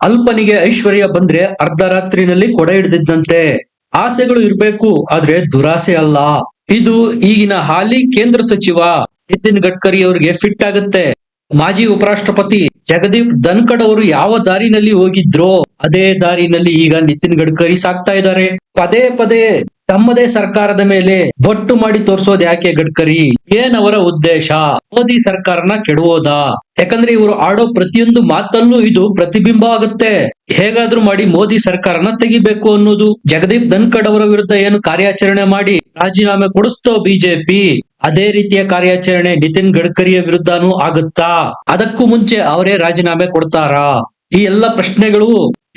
ಅಲ್ಪನಿಗೆ ಐಶ್ವರ್ಯ ಬಂದ್ರೆ ಅರ್ಧ ರಾತ್ರಿನಲ್ಲಿ ಕೊಡ ಹಿಡಿದಿದ್ದಂತೆ. ಆಸೆಗಳು ಇರ್ಬೇಕು, ಆದ್ರೆ ದುರಾಸೆ ಅಲ್ಲ. ಇದು ಈಗಿನ ಹಾಲಿ ಕೇಂದ್ರ ಸಚಿವ ನಿತಿನ್ ಗಡ್ಕರಿ ಅವರಿಗೆ ಫಿಟ್ ಆಗುತ್ತೆ. ಮಾಜಿ ಉಪರಾಷ್ಟ್ರಪತಿ ಜಗದೀಪ್ ಧನ್ಕಡ್ ಅವರು ಯಾವ ದಾರಿನಲ್ಲಿ ಹೋಗಿದ್ರೋ, ಅದೇ ದಾರಿನಲ್ಲಿ ಈಗ ನಿತಿನ್ ಗಡ್ಕರಿ ಸಾಕ್ತಾ ಇದ್ದಾರೆ. ಪದೇ ಪದೇ ತಮ್ಮದೇ ಸರ್ಕಾರದ ಮೇಲೆ ಬೊಟ್ಟು ಮಾಡಿ ತೋರಿಸೋದು ಯಾಕೆ ಗಡ್ಕರಿ? ಏನವರ ಉದ್ದೇಶ? ಮೋದಿ ಸರ್ಕಾರನ ಕೆಡುವೋದಾ? ಯಾಕಂದ್ರೆ ಇವರು ಆಡೋ ಪ್ರತಿಯೊಂದು ಮಾತಲ್ಲೂ ಇದು ಪ್ರತಿಬಿಂಬ ಆಗುತ್ತೆ. ಹೇಗಾದ್ರೂ ಮಾಡಿ ಮೋದಿ ಸರ್ಕಾರನ ತೆಗಿಬೇಕು ಅನ್ನೋದು. ಜಗದೀಪ್ ಧನ್ಕಡ್ ಅವರ ವಿರುದ್ಧ ಏನು ಕಾರ್ಯಾಚರಣೆ ಮಾಡಿ ರಾಜೀನಾಮೆ ಕೊಡಿಸ್ತೋ ಬಿಜೆಪಿ? ಅದೇ ರೀತಿಯ ಕಾರ್ಯಾಚರಣೆ ನಿತಿನ್ ಗಡ್ಕರಿಯ ವಿರುದ್ಧನೂ ಆಗುತ್ತಾ? ಅದಕ್ಕೂ ಮುಂಚೆ ಅವರೇ ರಾಜೀನಾಮೆ ಕೊಡ್ತಾರಾ? ಈ ಎಲ್ಲ ಪ್ರಶ್ನೆಗಳು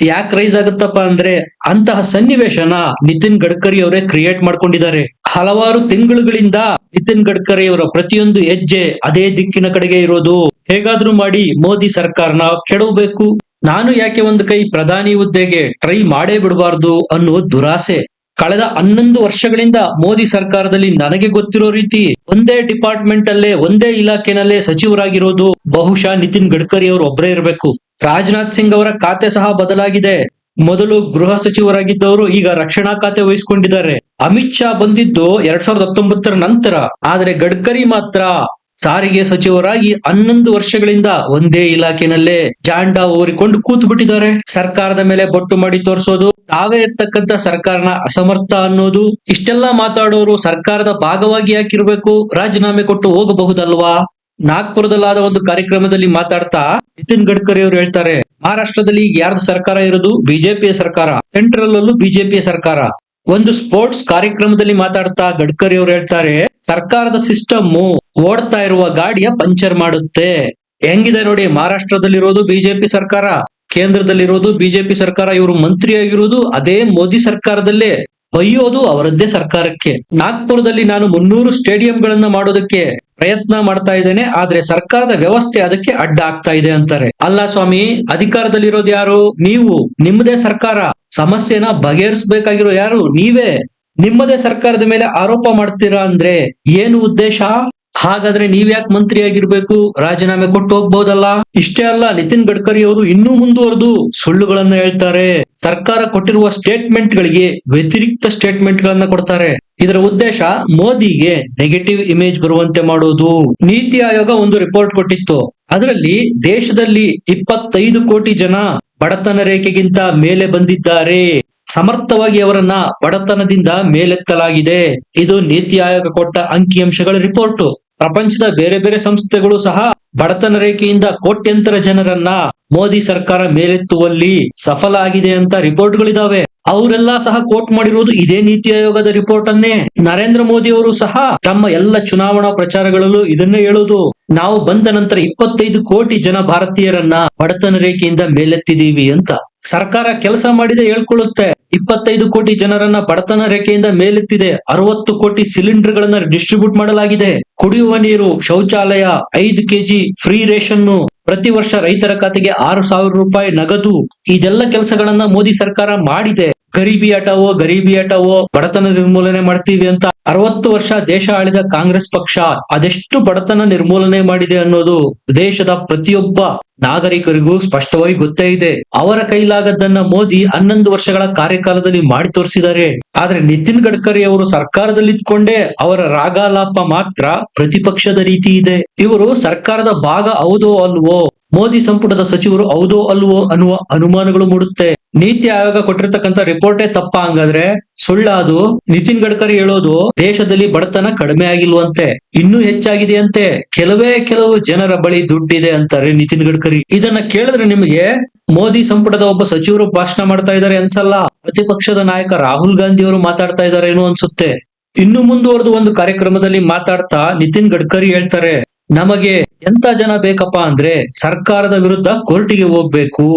ಯಾಕೆ ರೈಸ್ ಆಗುತ್ತಪ್ಪ ಅಂದ್ರೆ ಅಂತಹ ಸನ್ನಿವೇಶನ ನಿತಿನ್ ಗಡ್ಕರಿ ಅವರೇ ಕ್ರಿಯೇಟ್ ಮಾಡ್ಕೊಂಡಿದ್ದಾರೆ. ಹಲವಾರು ತಿಂಗಳುಗಳಿಂದ ನಿತಿನ್ ಗಡ್ಕರಿ ಅವರ ಪ್ರತಿಯೊಂದು ಹೆಜ್ಜೆ ಅದೇ ದಿಕ್ಕಿನ ಕಡೆಗೆ ಇರೋದು. ಹೇಗಾದ್ರೂ ಮಾಡಿ ಮೋದಿ ಸರ್ಕಾರನ ಕೆಡವಬೇಕು. ನಾನು ಯಾಕೆ ಒಂದು ಕೈ ಪ್ರಧಾನಿ ಹುದ್ದೆಗೆ ಟ್ರೈ ಮಾಡೇ ಬಿಡಬಾರ್ದು ಅನ್ನೋ ದುರಾಸೆ. ಕಳೆದ ಹನ್ನೊಂದು ವರ್ಷಗಳಿಂದ ಮೋದಿ ಸರ್ಕಾರದಲ್ಲಿ ನನಗೆ ಗೊತ್ತಿರೋ ರೀತಿ ಒಂದೇ ಡಿಪಾರ್ಟ್ಮೆಂಟ್ ಅಲ್ಲೇ ಒಂದೇ ಇಲಾಖೆನಲ್ಲೇ ಸಚಿವರಾಗಿರೋದು ಬಹುಶಃ ನಿತಿನ್ ಗಡ್ಕರಿ ಅವರು ಒಬ್ಬರೇ ಇರಬೇಕು. ರಾಜನಾಥ್ ಸಿಂಗ್ ಅವರ ಖಾತೆ ಸಹ ಬದಲಾಗಿದೆ. ಮೊದಲು ಗೃಹ ಸಚಿವರಾಗಿದ್ದವರು ಈಗ ರಕ್ಷಣಾ ಖಾತೆ ವಹಿಸಿಕೊಂಡಿದ್ದಾರೆ. ಅಮಿತ್ ಶಾ ಬಂದಿದ್ದು ಎರಡ್ ಸಾವಿರದ ಹತ್ತೊಂಬತ್ತರ ನಂತರ. ಆದ್ರೆ ಗಡ್ಕರಿ ಮಾತ್ರ ಸಾರಿಗೆ ಸಚಿವರಾಗಿ ಹನ್ನೊಂದು ವರ್ಷಗಳಿಂದ ಒಂದೇ ಇಲಾಖೆನಲ್ಲೇ ಜಾಂಡ ಓರಿಕೊಂಡು ಕೂತು ಬಿಟ್ಟಿದ್ದಾರೆ ಸರ್ಕಾರದ ಮೇಲೆ ಬೊಟ್ಟು ಮಾಡಿ ತೋರಿಸೋದು, ತಾವೇ ಇರ್ತಕ್ಕಂತ ಸರ್ಕಾರನ ಅಸಮರ್ಥ ಅನ್ನೋದು, ಇಷ್ಟೆಲ್ಲಾ ಮಾತಾಡೋರು ಸರ್ಕಾರದ ಭಾಗವಾಗಿ ಯಾಕಿರ್ಬೇಕು? ರಾಜೀನಾಮೆ ಕೊಟ್ಟು ಹೋಗಬಹುದಲ್ವಾ? ನಾಗ್ಪುರದಲ್ಲಾದ ಒಂದು ಕಾರ್ಯಕ್ರಮದಲ್ಲಿ ಮಾತಾಡ್ತಾ ನಿತಿನ್ ಗಡ್ಕರಿ ಅವರು ಹೇಳ್ತಾರೆ, ಮಹಾರಾಷ್ಟ್ರದಲ್ಲಿ ಯಾರ್ದು ಸರ್ಕಾರ ಇರೋದು? ಬಿಜೆಪಿಯ ಸರ್ಕಾರ. ಸೆಂಟ್ರಲ್ ಅಲ್ಲೂ ಬಿಜೆಪಿಯ ಸರ್ಕಾರ. ಒಂದು ಸ್ಪೋರ್ಟ್ಸ್ ಕಾರ್ಯಕ್ರಮದಲ್ಲಿ ಮಾತಾಡ್ತಾ ಗಡ್ಕರಿ ಅವರು ಹೇಳ್ತಾರೆ, ಸರ್ಕಾರದ ಸಿಸ್ಟಮ್ ಓಡ್ತಾ ಇರುವ ಗಾಡಿಯ ಪಂಚರ್ ಮಾಡುತ್ತೆ. ಹೆಂಗಿದೆ ನೋಡಿ, ಮಹಾರಾಷ್ಟ್ರದಲ್ಲಿರೋದು ಬಿಜೆಪಿ ಸರ್ಕಾರ, ಕೇಂದ್ರದಲ್ಲಿರೋದು ಬಿಜೆಪಿ ಸರ್ಕಾರ, ಇವರು ಮಂತ್ರಿಯಾಗಿರೋದು ಅದೇ ಮೋದಿ ಸರ್ಕಾರದಲ್ಲೇ. ಬೈಯೋದು ಅವರದ್ದೇ ಸರ್ಕಾರಕ್ಕೆ. ನಾಗ್ಪುರದಲ್ಲಿ ನಾನು ಮುನ್ನೂರು ಸ್ಟೇಡಿಯಂಗಳನ್ನ ಮಾಡೋದಕ್ಕೆ ಪ್ರಯತ್ನ ಮಾಡ್ತಾ ಇದ್ದೇನೆ, ಆದ್ರೆ ಸರ್ಕಾರದ ವ್ಯವಸ್ಥೆ ಅದಕ್ಕೆ ಅಡ್ಡ ಆಗ್ತಾ ಇದೆ ಅಂತಾರೆ. ಅಲ್ಲ ಸ್ವಾಮಿ, ಅಧಿಕಾರದಲ್ಲಿರೋದು ಯಾರು? ನೀವು. ನಿಮ್ಮದೇ ಸರ್ಕಾರ. ಸಮಸ್ಯೆನ ಬಗೆಹರಿಸಬೇಕಾಗಿರೋ ಯಾರು? ನೀವೇ. ನಿಮ್ಮದೇ ಸರ್ಕಾರದ ಮೇಲೆ ಆರೋಪ ಮಾಡ್ತೀರಾ ಅಂದ್ರೆ ಏನು ಉದ್ದೇಶ? ಹಾಗಾದ್ರೆ ನೀವ್ಯಾಕೆ ಮಂತ್ರಿ ಆಗಿರ್ಬೇಕು ರಾಜೀನಾಮೆ ಕೊಟ್ಟು ಹೋಗ್ಬೋದಲ್ಲ? ಇಷ್ಟೇ ಅಲ್ಲ, ನಿತಿನ್ ಗಡ್ಕರಿ ಅವರು ಇನ್ನೂ ಮುಂದುವರೆದು ಸುಳ್ಳುಗಳನ್ನ ಹೇಳ್ತಾರೆ. ಸರ್ಕಾರ ಕೊಟ್ಟಿರುವ ಸ್ಟೇಟ್ಮೆಂಟ್ ಗಳಿಗೆ ವ್ಯತಿರಿಕ್ತ ಸ್ಟೇಟ್ಮೆಂಟ್ ಗಳನ್ನ ಕೊಡ್ತಾರೆ. ಇದರ ಉದ್ದೇಶ ಮೋದಿಗೆ ನೆಗೆಟಿವ್ ಇಮೇಜ್ ಬರುವಂತೆ ಮಾಡೋದು. ನೀತಿ ಆಯೋಗ ಒಂದು ರಿಪೋರ್ಟ್ ಕೊಟ್ಟಿತ್ತು. ಅದರಲ್ಲಿ ದೇಶದಲ್ಲಿ ಇಪ್ಪತ್ತೈದು ಕೋಟಿ ಜನ ಬಡತನ ರೇಖೆಗಿಂತ ಮೇಲೆ ಬಂದಿದ್ದಾರೆ. ಸಮರ್ಥವಾಗಿ ಅವರನ್ನ ಬಡತನದಿಂದ ಮೇಲೆತ್ತಲಾಗಿದೆ. ಇದು ನೀತಿ ಆಯೋಗ ಕೊಟ್ಟ ಅಂಕಿಅಂಶಗಳ ರಿಪೋರ್ಟ್. ಪ್ರಪಂಚದ ಬೇರೆ ಬೇರೆ ಸಂಸ್ಥೆಗಳು ಸಹ ಬಡತನ ರೇಖೆಯಿಂದ ಕೋಟ್ಯಂತರ ಜನರನ್ನ ಮೋದಿ ಸರ್ಕಾರ ಮೇಲೆತ್ತುವಲ್ಲಿ ಸಫಲ ಆಗಿದೆ ಅಂತ ರಿಪೋರ್ಟ್ಗಳಿದಾವೆ. ಅವರೆಲ್ಲ ಸಹ ಕೋಟ್ ಮಾಡಿರುವುದು ಇದೇ ನೀತಿ ಆಯೋಗದ ರಿಪೋರ್ಟ್ ಅನ್ನೇ ನರೇಂದ್ರ ಮೋದಿ ಅವರು ಸಹ ತಮ್ಮ ಎಲ್ಲ ಚುನಾವಣಾ ಪ್ರಚಾರಗಳಲ್ಲೂ ಇದನ್ನೇ ಹೇಳುದು. ನಾವು ಬಂದ ನಂತರ ಇಪ್ಪತ್ತೈದು ಕೋಟಿ ಜನ ಭಾರತೀಯರನ್ನ ಬಡತನ ರೇಖೆಯಿಂದ ಮೇಲೆತ್ತಿದೀವಿ ಅಂತ. ಸರ್ಕಾರ ಕೆಲಸ ಮಾಡಿದೆ ಹೇಳ್ಕೊಳ್ಳುತ್ತೆ. ಇಪ್ಪತ್ತೈದು ಕೋಟಿ ಜನರನ್ನ ಬಡತನ ರೇಖೆಯಿಂದ ಮೇಲೆತ್ತಿದೆ. ಅರವತ್ತು ಕೋಟಿ ಸಿಲಿಂಡರ್ ಗಳನ್ನ ಡಿಸ್ಟ್ರಿಬ್ಯೂಟ್ ಮಾಡಲಾಗಿದೆ. ಕುಡಿಯುವ ನೀರು, ಶೌಚಾಲಯ, ಐದು ಕೆಜಿ ಫ್ರೀ ರೇಷನ್ ಪ್ರತಿ ವರ್ಷ ರೈತರ ಖಾತೆಗೆ ಆರು ಸಾವಿರ ರೂಪಾಯಿ ನಗದು. ಇದೆಲ್ಲ ಕೆಲಸಗಳನ್ನ ಮೋದಿ ಸರ್ಕಾರ ಮಾಡಿದೆ. ಗರೀಬಿ ಹಟಾವೋ ಗರೀಬಿ ಹಟಾವೋ ಬಡತನ ನಿರ್ಮೂಲನೆ ಮಾಡ್ತೀವಿ ಅಂತ ಅರವತ್ತು ವರ್ಷ ದೇಶ ಆಳಿದ ಕಾಂಗ್ರೆಸ್ ಪಕ್ಷ ಅದೆಷ್ಟು ಬಡತನ ನಿರ್ಮೂಲನೆ ಮಾಡಿದೆ ಅನ್ನೋದು ದೇಶದ ಪ್ರತಿಯೊಬ್ಬ ನಾಗರಿಕರಿಗೂ ಸ್ಪಷ್ಟವಾಗಿ ಗೊತ್ತೇ ಇದೆ. ಅವರ ಕೈಲಾಗದ್ದನ್ನ ಮೋದಿ ಹನ್ನೊಂದು ವರ್ಷಗಳ ಕಾರ್ಯಕಾಲದಲ್ಲಿ ಮಾಡಿ ತೋರಿಸಿದ್ದಾರೆ. ಆದ್ರೆ ನಿತಿನ್ ಗಡ್ಕರಿ ಅವರು ಸರ್ಕಾರದಲ್ಲಿ ಇದ್ಕೊಂಡೇ ಅವರ ರಾಗಾಲಾಪ ಮಾತ್ರ ಪ್ರತಿಪಕ್ಷದ ರೀತಿ ಇದೆ. ಇವರು ಸರ್ಕಾರದ ಭಾಗ ಹೌದೋ ಅಲ್ವೋ, ಮೋದಿ ಸಂಪುಟದ ಸಚಿವರು ಹೌದೋ ಅಲ್ವೋ ಅನ್ನುವ ಅನುಮಾನಗಳು ಮೂಡುತ್ತೆ. ನೀತಿ ಆಯೋಗ ಕೊಟ್ಟಿರ್ತಕ್ಕಂಥ ರಿಪೋರ್ಟೇ ತಪ್ಪ ಹಂಗಾದ್ರೆ ಸುಳ್ಳಾದು ನಿತಿನ್ ಗಡ್ಕರಿ ಹೇಳೋದು ದೇಶದಲ್ಲಿ ಬಡತನ ಕಡಿಮೆ ಆಗಿಲ್ವಂತೆ, ಇನ್ನೂ ಹೆಚ್ಚಾಗಿದೆಯಂತೆ ಕೆಲವೇ ಕೆಲವು ಜನರ ಬಳಿ ದುಡ್ಡಿದೆ ಅಂತಾರೆ ನಿತಿನ್ ಗಡ್ಕರಿ. ಇದನ್ನ ಕೇಳಿದ್ರೆ ನಿಮಗೆ ಮೋದಿ ಸಂಪುಟದ ಒಬ್ಬ ಸಚಿವರು ಭಾಷಣ ಮಾಡ್ತಾ ಇದ್ದಾರೆ ಅನ್ಸಲ್ಲ. ಪ್ರತಿಪಕ್ಷದ ನಾಯಕ ರಾಹುಲ್ ಗಾಂಧಿ ಅವರು ಮಾತಾಡ್ತಾ ಇದ್ದಾರೆ ಏನೋ ಅನ್ಸುತ್ತೆ. ಇನ್ನು ಮುಂದುವರೆದು ಒಂದು ಕಾರ್ಯಕ್ರಮದಲ್ಲಿ ಮಾತಾಡ್ತಾ ನಿತಿನ್ ಗಡ್ಕರಿ ಹೇಳ್ತಾರೆ, ನಮಗೆ ಎಂತ ಜನ ಬೇಕಪ್ಪ ಅಂದ್ರೆ ಸರ್ಕಾರದ ವಿರುದ್ಧ ಕೋರ್ಟಿಗೆ ಹೋಗ್ಬೇಕು.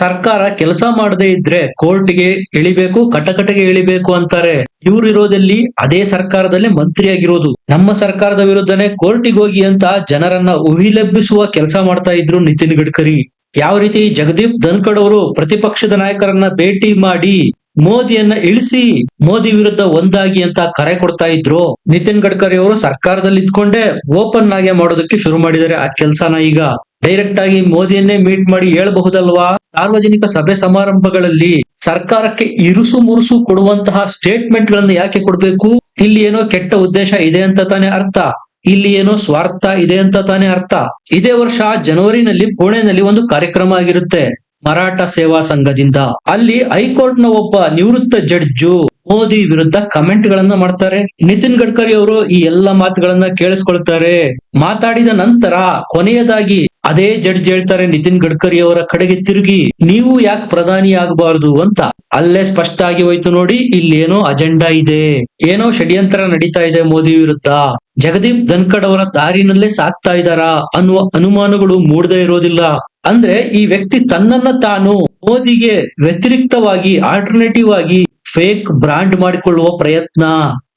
ಸರ್ಕಾರ ಕೆಲಸ ಮಾಡದೇ ಇದ್ರೆ ಕೋರ್ಟ್ಗೆ ಇಳಿಬೇಕು, ಕಟಕಟಗೆ ಇಳಿಬೇಕು ಅಂತಾರೆ. ಇವ್ರು ಇರೋದಲ್ಲಿ ಅದೇ ಸರ್ಕಾರದಲ್ಲೇ ಮಂತ್ರಿಯಾಗಿರೋದು. ನಮ್ಮ ಸರ್ಕಾರದ ವಿರುದ್ಧನೇ ಕೋರ್ಟಿಗೆ ಹೋಗಿ ಅಂತ ಜನರನ್ನ ಉಹಿಲೆಬ್ಬಿಸುವ ಕೆಲಸ ಮಾಡ್ತಾ ಇದ್ರು ನಿತಿನ್ ಗಡ್ಕರಿ. ಯಾವ ರೀತಿ ಜಗದೀಪ್ ಧನ್ಕಡ್ ಅವರು ಪ್ರತಿಪಕ್ಷದ ನಾಯಕರನ್ನ ಭೇಟಿ ಮಾಡಿ ಮೋದಿಯನ್ನ ಇಳಿಸಿ ಮೋದಿ ವಿರುದ್ಧ ಒಂದಾಗಿ ಅಂತ ಕರೆ ಕೊಡ್ತಾ ಇದ್ರು. ನಿತಿನ್ ಗಡ್ಕರಿ ಅವರು ಸರ್ಕಾರದಲ್ಲಿ ಇದ್ಕೊಂಡೇ ಓಪನ್ ಆಗಿ ಮಾಡೋದಕ್ಕೆ ಶುರು ಮಾಡಿದ್ದಾರೆ ಆ ಕೆಲ್ಸನ ಈಗ. ಡೈರೆಕ್ಟ್ ಆಗಿ ಮೋದಿಯನ್ನೇ ಮೀಟ್ ಮಾಡಿ ಹೇಳ್ಬಹುದಲ್ವಾ? ಸಾರ್ವಜನಿಕ ಸಭೆ ಸಮಾರಂಭಗಳಲ್ಲಿ ಸರ್ಕಾರಕ್ಕೆ ಇರುಸು ಮುರುಸು ಕೊಡುವಂತಹ ಸ್ಟೇಟ್ಮೆಂಟ್ ಗಳನ್ನ ಯಾಕೆ ಕೊಡ್ಬೇಕು? ಇಲ್ಲಿ ಏನೋ ಕೆಟ್ಟ ಉದ್ದೇಶ ಇದೆ ಅಂತ ತಾನೇ ಅರ್ಥ. ಇಲ್ಲಿ ಏನೋ ಸ್ವಾರ್ಥ ಇದೆ ಅಂತ ತಾನೇ ಅರ್ಥ. ಇದೇ ವರ್ಷ ಜನವರಿನಲ್ಲಿ ಪುಣೆನಲ್ಲಿ ಒಂದು ಕಾರ್ಯಕ್ರಮ ಆಗಿರುತ್ತೆ. ಮರಾಠ ಸೇವಾ ಸಂಘದಿಂದ. ಅಲ್ಲಿ ಹೈಕೋರ್ಟ್ನ ಒಬ್ಬ ನಿವೃತ್ತ ಜಡ್ಜು ಮೋದಿ ವಿರುದ್ಧ ಕಮೆಂಟ್ ಗಳನ್ನ ಮಾಡ್ತಾರೆ. ನಿತಿನ್ ಗಡ್ಕರಿ ಅವರು ಈ ಎಲ್ಲ ಮಾತುಗಳನ್ನ ಕೇಳಿಸ್ಕೊಳ್ತಾರೆ. ಮಾತಾಡಿದ ನಂತರ ಕೊನೆಯದಾಗಿ ಅದೇ ಜಡ್ಜ್ ಹೇಳ್ತಾರೆ ನಿತಿನ್ ಗಡ್ಕರಿ ಅವರ ಕಡೆಗೆ ತಿರುಗಿ, ನೀವು ಯಾಕೆ ಪ್ರಧಾನಿ ಆಗಬಾರದು? ಅಂತ. ಅಲ್ಲೇ ಸ್ಪಷ್ಟ ಆಗಿ ಹೋಯ್ತು ನೋಡಿ ಇಲ್ಲಿ ಏನೋ ಅಜೆಂಡಾ ಇದೆ. ಏನೋ ಷಡ್ಯಂತರ ನಡೀತಾ ಇದೆ ಮೋದಿ ವಿರುದ್ಧ. ಜಗದೀಪ್ ಧನ್ಕಡ್ ಅವರ ದಾರಿನಲ್ಲೇ ಸಾಕ್ತಾ ಇದಾರಾ ಅನ್ನುವ ಅನುಮಾನಗಳು ಮೂಡದೇ ಇರೋದಿಲ್ಲ. ಅಂದ್ರೆ ಈ ವ್ಯಕ್ತಿ ತನ್ನನ್ನ ತಾನು ಮೋದಿಗೆ ವ್ಯತಿರಿಕ್ತವಾಗಿ ಆಲ್ಟರ್ನೇಟಿವ್ ಆಗಿ ಫೇಕ್ ಬ್ರಾಂಡ್ ಮಾಡಿಕೊಳ್ಳುವ ಪ್ರಯತ್ನ.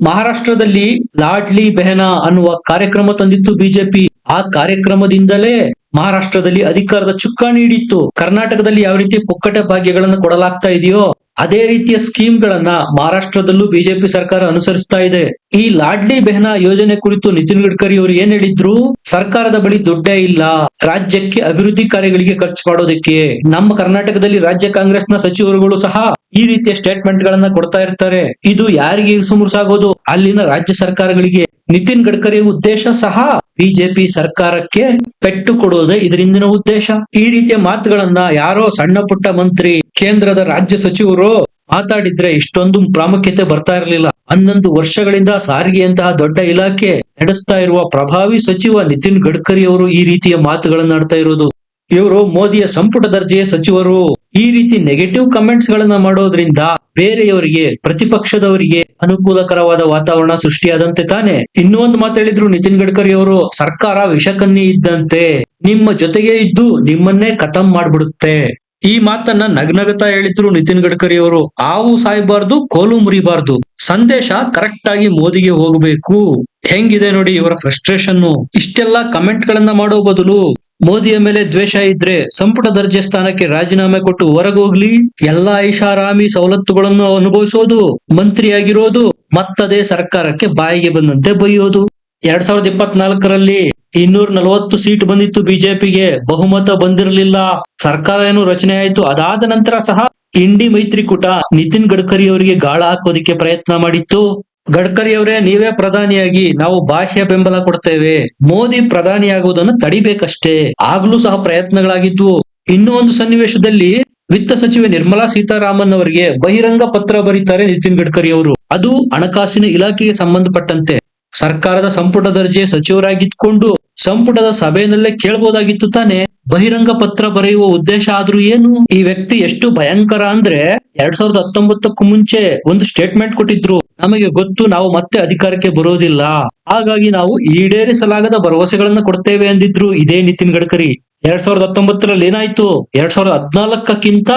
ಮಹಾರಾಷ್ಟ್ರದಲ್ಲಿ ಲಾಡ್ಲಿ ಬೆಹನಾ ಅನ್ನುವ ಕಾರ್ಯಕ್ರಮ ತಂದಿತ್ತು ಬಿಜೆಪಿ. ಆ ಕಾರ್ಯಕ್ರಮದಿಂದಲೇ ಮಹಾರಾಷ್ಟ್ರದಲ್ಲಿ ಅಧಿಕಾರದ ಚುಕ್ಕಾಣಿ ಹಿಡಿಯಿತು ಕರ್ನಾಟಕದಲ್ಲಿ ಯಾವ ರೀತಿ ಪುಕ್ಕಟ ಭಾಗ್ಯಗಳನ್ನು ಕೊಡಲಾಗ್ತಾ ಇದೆಯೋ ಅದೇ ರೀತಿಯ ಸ್ಕೀಮ್ ಗಳನ್ನ ಮಹಾರಾಷ್ಟ್ರದಲ್ಲೂ ಬಿಜೆಪಿ ಸರ್ಕಾರ ಅನುಸರಿಸ್ತಾ ಇದೆ. ಈ ಲಾಡ್ಲಿ ಬೆಹನಾ ಯೋಜನೆ ಕುರಿತು ನಿತಿನ್ ಗಡ್ಕರಿ ಅವರು ಏನ್ ಹೇಳಿದ್ರು? ಸರ್ಕಾರದ ಬಳಿ ದುಡ್ಡೇ ಇಲ್ಲ. ರಾಜ್ಯಕ್ಕೆ ಅಭಿವೃದ್ಧಿ ಕಾರ್ಯಗಳಿಗೆ ಖರ್ಚು ಮಾಡೋದಕ್ಕೆ. ನಮ್ಮ ಕರ್ನಾಟಕದಲ್ಲಿ ರಾಜ್ಯ ಕಾಂಗ್ರೆಸ್ನ ಸಚಿವರುಗಳು ಸಹ ಈ ರೀತಿಯ ಸ್ಟೇಟ್ಮೆಂಟ್ ಗಳನ್ನ ಕೊಡ್ತಾ ಇರ್ತಾರೆ. ಇದು ಯಾರಿಗೆ ಇರುಸುಮುರುಸಾಗೋದು ಅಲ್ಲಿನ ರಾಜ್ಯ ಸರ್ಕಾರಗಳಿಗೆ. ನಿತಿನ್ ಗಡ್ಕರಿ ಉದ್ದೇಶ ಸಹ ಬಿಜೆಪಿ ಸರ್ಕಾರಕ್ಕೆ ಪೆಟ್ಟು ಕೊಡುವುದೇ ಇದರಿಂದಿನ ಉದ್ದೇಶ. ಈ ರೀತಿಯ ಮಾತುಗಳನ್ನ ಯಾರೋ ಸಣ್ಣ ಪುಟ್ಟ ಮಂತ್ರಿ ಕೇಂದ್ರದ ರಾಜ್ಯ ಸಚಿವರು ಮಾತಾಡಿದ್ರೆ ಇಷ್ಟೊಂದು ಪ್ರಾಮುಖ್ಯತೆ ಬರ್ತಾ ಇರಲಿಲ್ಲ. ಹನ್ನೊಂದು ವರ್ಷಗಳಿಂದ ಸಾರಿಗೆಯಂತಹ ದೊಡ್ಡ ಇಲಾಖೆ ನಡೆಸ್ತಾ ಇರುವ ಪ್ರಭಾವಿ ಸಚಿವ ನಿತಿನ್ ಗಡ್ಕರಿ ಅವರು ಈ ರೀತಿಯ ಮಾತುಗಳನ್ನಾಡ್ತಾ ಇರೋದು. ಇವರು ಮೋದಿಯ ಸಂಪುಟ ದರ್ಜೆಯ ಸಚಿವರು. ಈ ರೀತಿ ನೆಗೆಟಿವ್ ಕಮೆಂಟ್ಸ್ ಗಳನ್ನ ಮಾಡೋದ್ರಿಂದ ಬೇರೆಯವರಿಗೆ, ಪ್ರತಿಪಕ್ಷದವರಿಗೆ ಅನುಕೂಲಕರವಾದ ವಾತಾವರಣ ಸೃಷ್ಟಿಯಾದಂತೆ ತಾನೆ. ಇನ್ನೂ ಒಂದು ಮಾತು ಹೇಳಿದ್ರು ನಿತಿನ್ ಗಡ್ಕರಿ ಅವರು, ಸರ್ಕಾರ ವಿಷಕನ್ನಿ ಇದ್ದಂತೆ, ನಿಮ್ಮ ಜೊತೆಗೆ ಇದ್ದು ನಿಮ್ಮನ್ನೇ ಖತಮ್ ಮಾಡ್ಬಿಡುತ್ತೆ. ಈ ಮಾತನ್ನ ನಗ್ನಗತಾ ಹೇಳಿದ್ರು ನಿತಿನ್ ಗಡ್ಕರಿ ಅವರು. ಹಾವು ಸಾಯ್ಬಾರ್ದು, ಕೋಲು ಮುರಿಬಾರ್ದು. ಸಂದೇಶ ಕರೆಕ್ಟ್ ಆಗಿ ಮೋದಿಗೆ ಹೋಗಬೇಕು. ಹೆಂಗಿದೆ ನೋಡಿ ಇವರ ಫ್ರಸ್ಟ್ರೇಷನ್ ಇಷ್ಟೆಲ್ಲ ಕಮೆಂಟ್ ಗಳನ್ನ ಮಾಡೋ ಬದಲು ಮೋದಿಯ ಮೇಲೆ ದ್ವೇಷ ಇದ್ರೆ ಸಂಪುಟ ದರ್ಜೆ ಸ್ಥಾನಕ್ಕೆ ರಾಜೀನಾಮೆ ಕೊಟ್ಟು ಹೊರಗೋಗ್ಲಿ. ಎಲ್ಲಾ ಐಷಾರಾಮಿ ಸವಲತ್ತುಗಳನ್ನು ಅನುಭವಿಸೋದು, ಮಂತ್ರಿಯಾಗಿರೋದು, ಮತ್ತದೇ ಸರ್ಕಾರಕ್ಕೆ ಬಾಯಿಗೆ ಬಂದಂತೆ ಬೈಯೋದು ಎರಡ್ ಸಾವಿರದ ಇಪ್ಪತ್ನಾಲ್ಕರಲ್ಲಿ ಇನ್ನೂರ ನಲವತ್ತು ಸೀಟ್ ಬಂದಿತ್ತು ಬಿಜೆಪಿಗೆ. ಬಹುಮತ ಬಂದಿರಲಿಲ್ಲ. ಸರ್ಕಾರ ಏನು ರಚನೆ ಆಯಿತು. ಅದಾದ ನಂತರ ಸಹ ಇಂಡಿ ಮೈತ್ರಿಕೂಟ ನಿತಿನ್ ಗಡ್ಕರಿ ಅವರಿಗೆ ಗಾಳ ಹಾಕೋದಿಕ್ಕೆ ಪ್ರಯತ್ನ ಮಾಡಿತ್ತು. ಗಡ್ಕರಿ ಅವರೇ, ನೀವೇ ಪ್ರಧಾನಿಯಾಗಿ, ನಾವು ಬಾಹ್ಯ ಬೆಂಬಲ ಕೊಡ್ತೇವೆ. ಮೋದಿ ಪ್ರಧಾನಿಯಾಗುವುದನ್ನು ತಡಿಬೇಕಷ್ಟೇ. ಆಗ್ಲೂ ಸಹ ಪ್ರಯತ್ನಗಳಾಗಿದ್ವು. ಇನ್ನೂ ಒಂದು ಸನ್ನಿವೇಶದಲ್ಲಿ ವಿತ್ತ ಸಚಿವೆ ನಿರ್ಮಲಾ ಸೀತಾರಾಮನ್ ಅವರಿಗೆ ಬಹಿರಂಗ ಪತ್ರ ಬರೀತಾರೆ ನಿತಿನ್ ಗಡ್ಕರಿ ಅವರು. ಅದು ಹಣಕಾಸಿನ ಇಲಾಖೆಗೆ ಸಂಬಂಧಪಟ್ಟಂತೆ. ಸರ್ಕಾರದ ಸಂಪುಟ ದರ್ಜೆ ಸಚಿವರಾಗಿದ್ಕೊಂಡು ಸಂಪುಟದ ಸಭೆಯಲ್ಲೇ ಕೇಳಬಹುದಾಗಿತ್ತು ತಾನೆ. ಬಹಿರಂಗ ಪತ್ರ ಬರೆಯುವ ಉದ್ದೇಶ ಆದ್ರೂ ಏನು? ಈ ವ್ಯಕ್ತಿ ಎಷ್ಟು ಭಯಂಕರ ಅಂದ್ರೆ ಎರಡ್ ಸಾವಿರದ ಹತ್ತೊಂಬತ್ತಕ್ಕೂ ಮುಂಚೆ ಒಂದು ಸ್ಟೇಟ್ಮೆಂಟ್ ಕೊಟ್ಟಿದ್ರು. ನಮಗೆ ಗೊತ್ತು, ನಾವು ಮತ್ತೆ ಅಧಿಕಾರಕ್ಕೆ ಬರೋದಿಲ್ಲ. ಹಾಗಾಗಿ ನಾವು ಈಡೇರಿಸಲಾಗದ ಭರವಸೆಗಳನ್ನ ಕೊಡ್ತೇವೆ ಅಂದಿದ್ರು ಇದೇ ನಿತಿನ್ ಗಡ್ಕರಿ. ಎರಡ್ ಸಾವಿರದ ಹತ್ತೊಂಬತ್ತರಲ್ಲಿ ಏನಾಯ್ತು? ಎರಡ್ ಸಾವಿರದ ಹದ್ನಾಲ್ಕಕ್ಕಿಂತ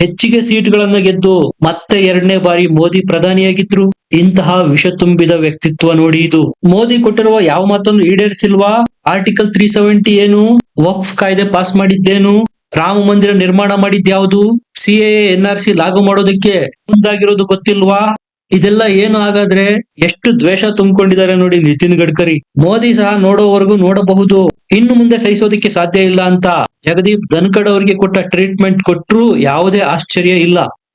ಹೆಚ್ಚಿಗೆ ಸೀಟ್ಗಳನ್ನ ಗೆದ್ದು ಮತ್ತೆ ಎರಡನೇ ಬಾರಿ ಮೋದಿ ಪ್ರಧಾನಿಯಾಗಿದ್ರು. ಇಂತಹ ವಿಷ ತುಂಬಿದ ವ್ಯಕ್ತಿತ್ವ ನೋಡಿ ಇದು. ಮೋದಿ ಕೊಟ್ಟಿರುವ ಯಾವ ಮಾತನ್ನು ಈಡೇರಿಸಿಲ್ವಾ? ಆರ್ಟಿಕಲ್ ತ್ರೀ ಸೆವೆಂಟಿ ಏನು? ವಕ್ಫ್ ಕಾಯ್ದೆ ಪಾಸ್ ಮಾಡಿದ್ದೇನು? ರಾಮ ಮಂದಿರ ನಿರ್ಮಾಣ ಮಾಡಿದ್ಯಾವುದು ಸಿಎ ಎನ್ ಆರ್ ಸಿ ಲಾಗು ಮಾಡೋದಕ್ಕೆ ಮುಂದಾಗಿರೋದು ಗೊತ್ತಿಲ್ವಾ? ಇದೆಲ್ಲ ಏನು ಹಾಗಾದ್ರೆ? ಎಷ್ಟು ದ್ವೇಷ ತುಂಬಿಕೊಂಡಿದ್ದಾರೆ ನೋಡಿ ನಿತಿನ್ ಗಡ್ಕರಿ. ಮೋದಿ ಸಹ ನೋಡೋವರೆಗೂ ನೋಡಬಹುದು. ಇನ್ನು ಮುಂದೆ ಸಹಿಸೋದಕ್ಕೆ ಸಾಧ್ಯ ಇಲ್ಲ ಅಂತ. ಜಗದೀಪ್ ಧನ್ಕಡ್ ಅವರಿಗೆ ಕೊಟ್ಟ ಟ್ರೀಟ್ಮೆಂಟ್ ಕೊಟ್ಟರು ಯಾವುದೇ ಆಶ್ಚರ್ಯ ಇಲ್ಲ.